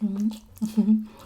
Mm -hmm.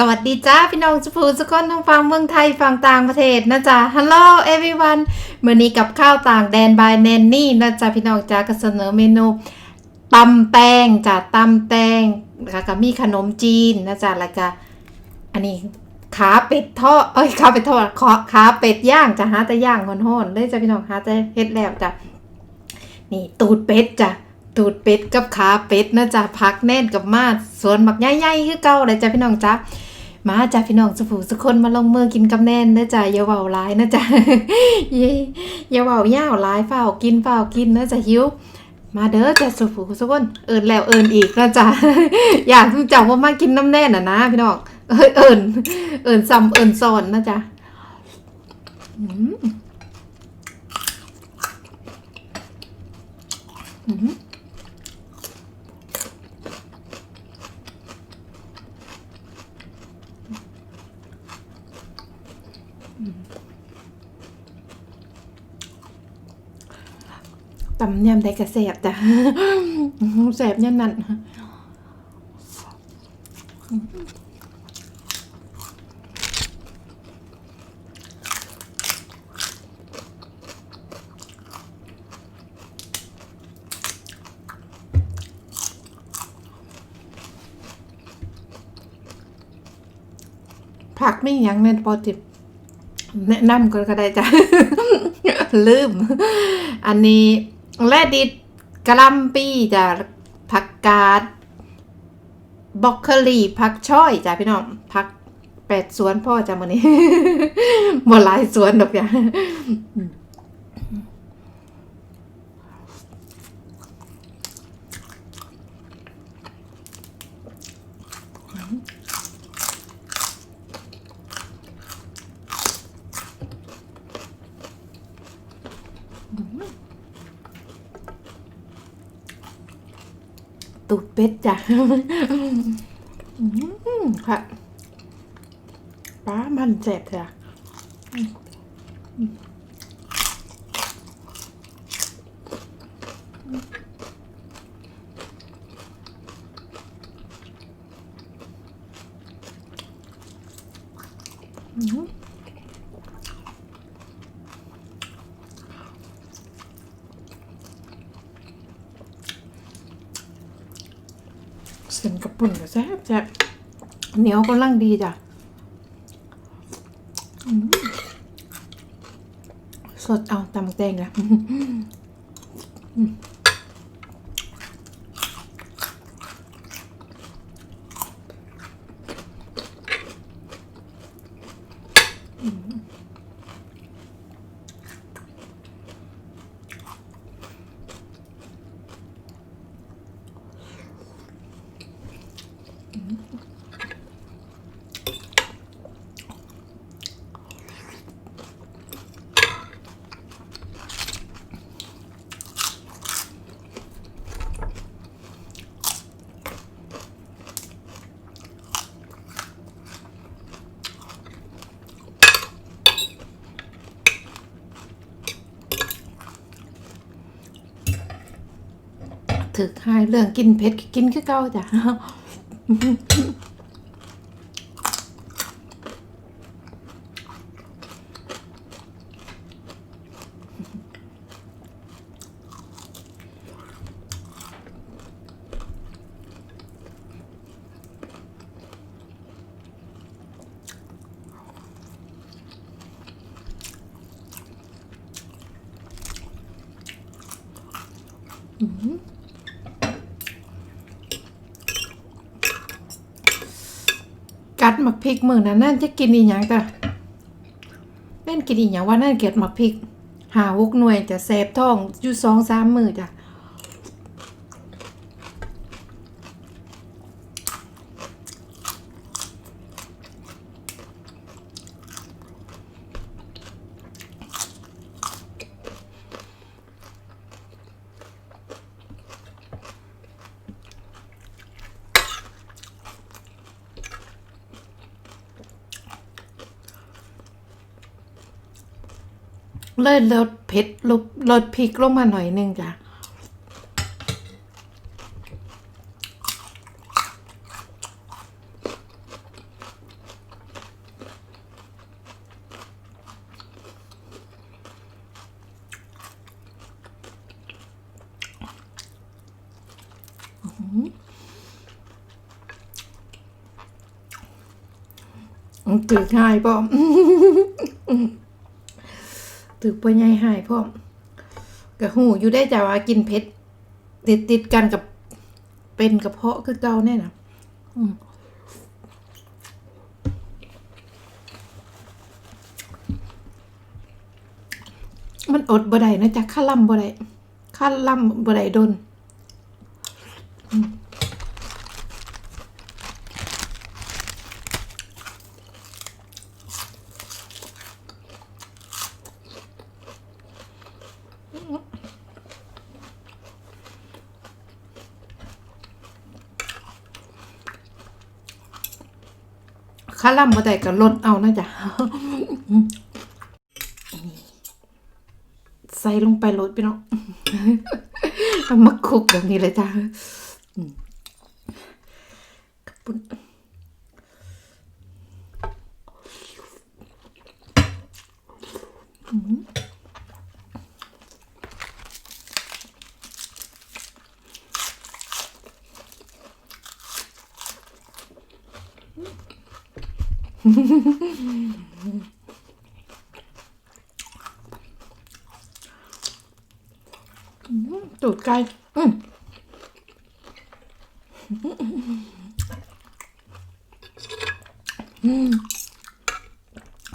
สวัสดีจ้าพี่น้องสุภูสุกคนทั้งฟังเมืองไทยฟังต่างประเทศนะจ๊ะ Hello everyone มื่อนี้กับข้าวต่างแดนบายแนนนี่นะจ๊ะพี่น้องจ้าก็เสนอเมนูตำแตงจ้ะตำแตงแล้วก็มีขนมจีนนะจ๊ะแล้วก็อันนี้ขาเป็ดทอดเอ้ยขาเป็ดทอดขาขาเป็ดย่างจ้ะหาแต่ย่างหอนๆเลยจ้ะพี่น้องหาแต่เฮ็ดแล้วจ้ะนี่ตูดเป็ดจ้ะตูดเป็ดกับขาเป็ดนะจ๊ะพักแน่นกับมาดสวนหมักใหญ่ๆคือเก่าเลยจ้ะพี่น้องจ้ะ มาจ้ะพี่น้องสุผูสุคนมาลงมือกินกับแน่นนะจ๊ะอย่าเว้าร้ายนะจ๊ะอย่าอย่าเว้าย่าวร้ายเฝ้ากินเฝ้ากินนะจ๊ะหิวมาเด้อจ้ะสุผูสุคนเอิญแล้วเอิญอีกนะจ๊ะอยากจังว่ามากินน้ำแน่นอะนะพี่น้องเอ้ยเอิญเอิญซ้ำเอิญซ้อนนะจ๊ะอืมอืม ตำยำได้กระแสบจ้ะแสบยันนั่นผักไม่ยังเน่นปอติบแนะนำก็ได้จ้ะลืม อันนี้ แลดิดกะหลำปีจ้ะผักกาดบล็อกเคอรี่ผักช่อยจ้ะพี่น้องผักแปดสวนพ่อจ้ะมื้อนี้บ่หลายสวนดอกจ้ะ ตูดเป็ดจ้ะค่ะป้ามันเจ็บจ้ะอืม เส้นกระปุ่นก็แซ่บแซ่บเหนียวกำลังดีจ้ะสดเอาตำแตงละ ถึกหายเรื่องกินเผ็ดก็กินคือเก่าจ้ะ กัดหมักพริกมือนั้นนั่นจะกินอีหยังจ้ะแม่นกินอีหยังว่านั่นเก็ดหมักพริกหาวกหน่วยจะแสบท้องอยู่สองสามมือจ้ะ เลยลดเผ็ดลดลดพริกลงมาหน่อยนึงจ้ะถือง่ายพ่ อมถือปัญญาหายพ่อมกะหูอยู่ได้จ้าว่ากินเผ็ดติดติดกันกับเป็นกระเพาะคือเก่าแน่นะมันอดบ่ได้นะจ๊ะข้าล่ำบ่ได้ข้าล่ำบ่ได้โดน ข้าล่ำมาได้ก็ลดเอานะจ๊ะใส่ลงไปลดพี่น้องเอามาคลุกแบบนี้เลยจ้ะอืมกระปุ้นอืม ตูดไก่อืม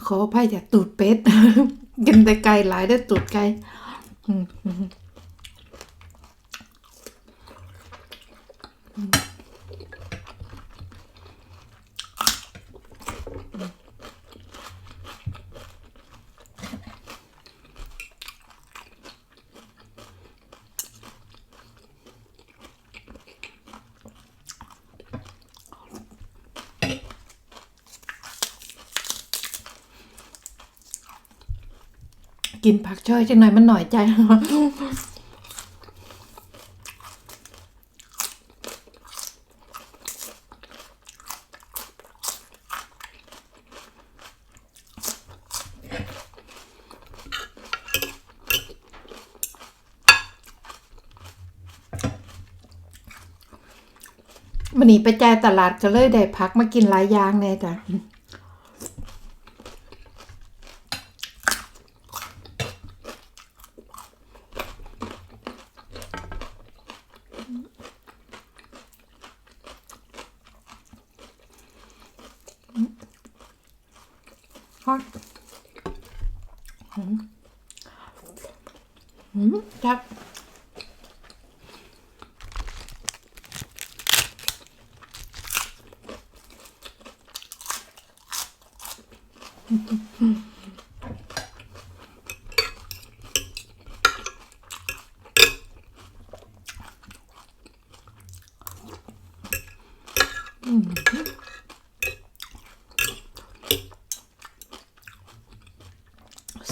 ขออภัยจากตูดเป็ด กินแต่ไก่หลายได้ตูดไก่ กินผักช่อยจังหน่อยมันหน่อยใจมันนี้ไปจ่ายตลาดก็เลยได้พักมากินหลายอย่างแน่จ้ะ ฮอ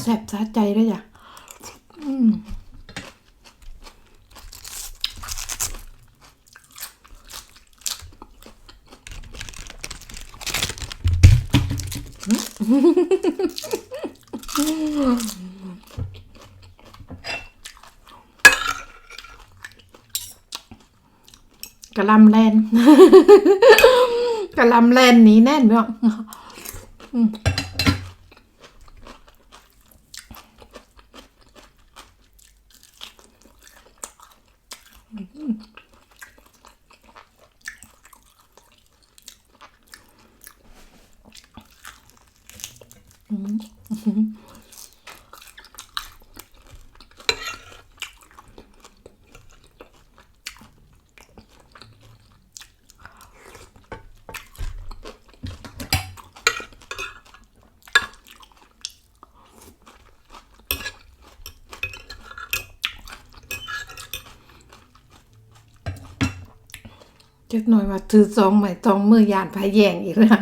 ซ่บสะใจเลยจ้ะกะลำแลนกะลำแลนนี้แน่นเนาะ อืมจักหน่อยว่าถือสองใหม่สองมือยานพายแยงอีกแล้ว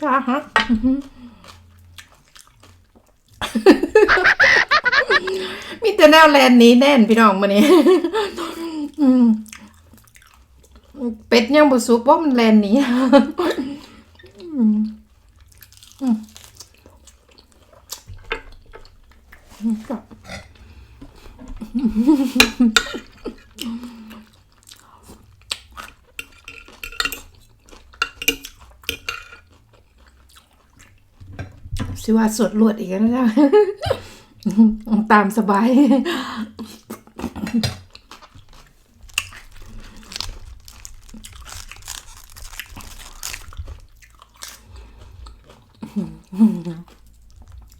จ้าฮะมีแต่แนวแลนด์นี้แน่นพี่น้องมานี่อืมเป็ดยังบ่สุกเพราะมันแลนด์นี้ อืมอืมอืมก็ สิว่าสวดลวดอีกแล้วนะตามสบาย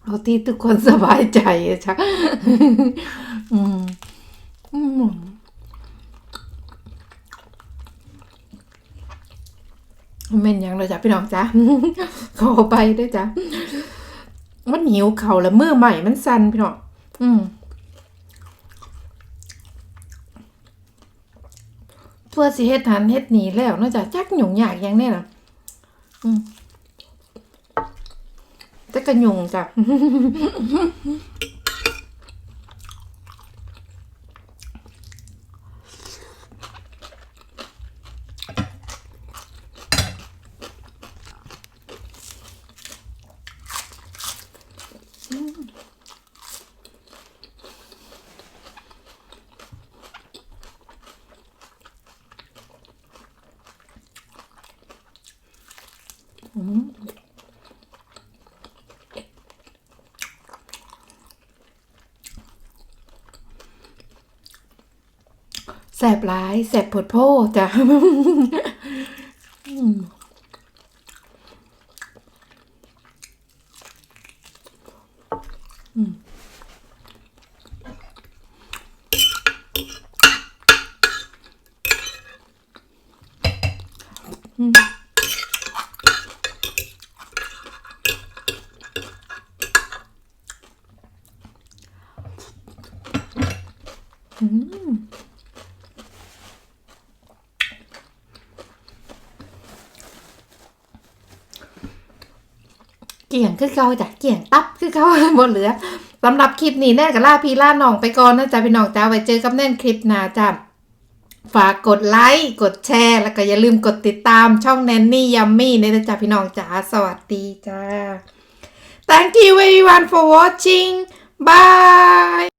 เอาที่ทุกคนสบายใจอะจ้ะอืมอืมเม่นยังเลยจ้ะพี่น้องจ้ะขอไปด้วยจ้ะ มันหิวเข่าแล้วมือใหม่มันสั่นพี่น้องอืมเพื่อสิเฮ็ดหันเฮ็ดหนีแล้วนอกจากจักหยุ่งยากหยังแน่ล่ะอืมแต่กระยุงจ้ะ แสบหลาย แสบปวดโพจ้ะ อืมอืมอืมอืม เกี่ยงคือเขาจ้ะเกี่ยงตับคือเขาหมดเหลือสำหรับคลิปนี้แน่กับล่าพีล่าน้องไปก่อนนะจ๊ะพี่น้องจ้าไว้เจอกับแน่นคลิปหน้าจ้ะฝากกดไลค์กดแชร์แล้วก็อย่าลืมกดติดตามช่องแนนนี่ยัมมี่ในะจ๊ะพี่น้องจ้าสวัสดีจ้า thank you everyone for watching bye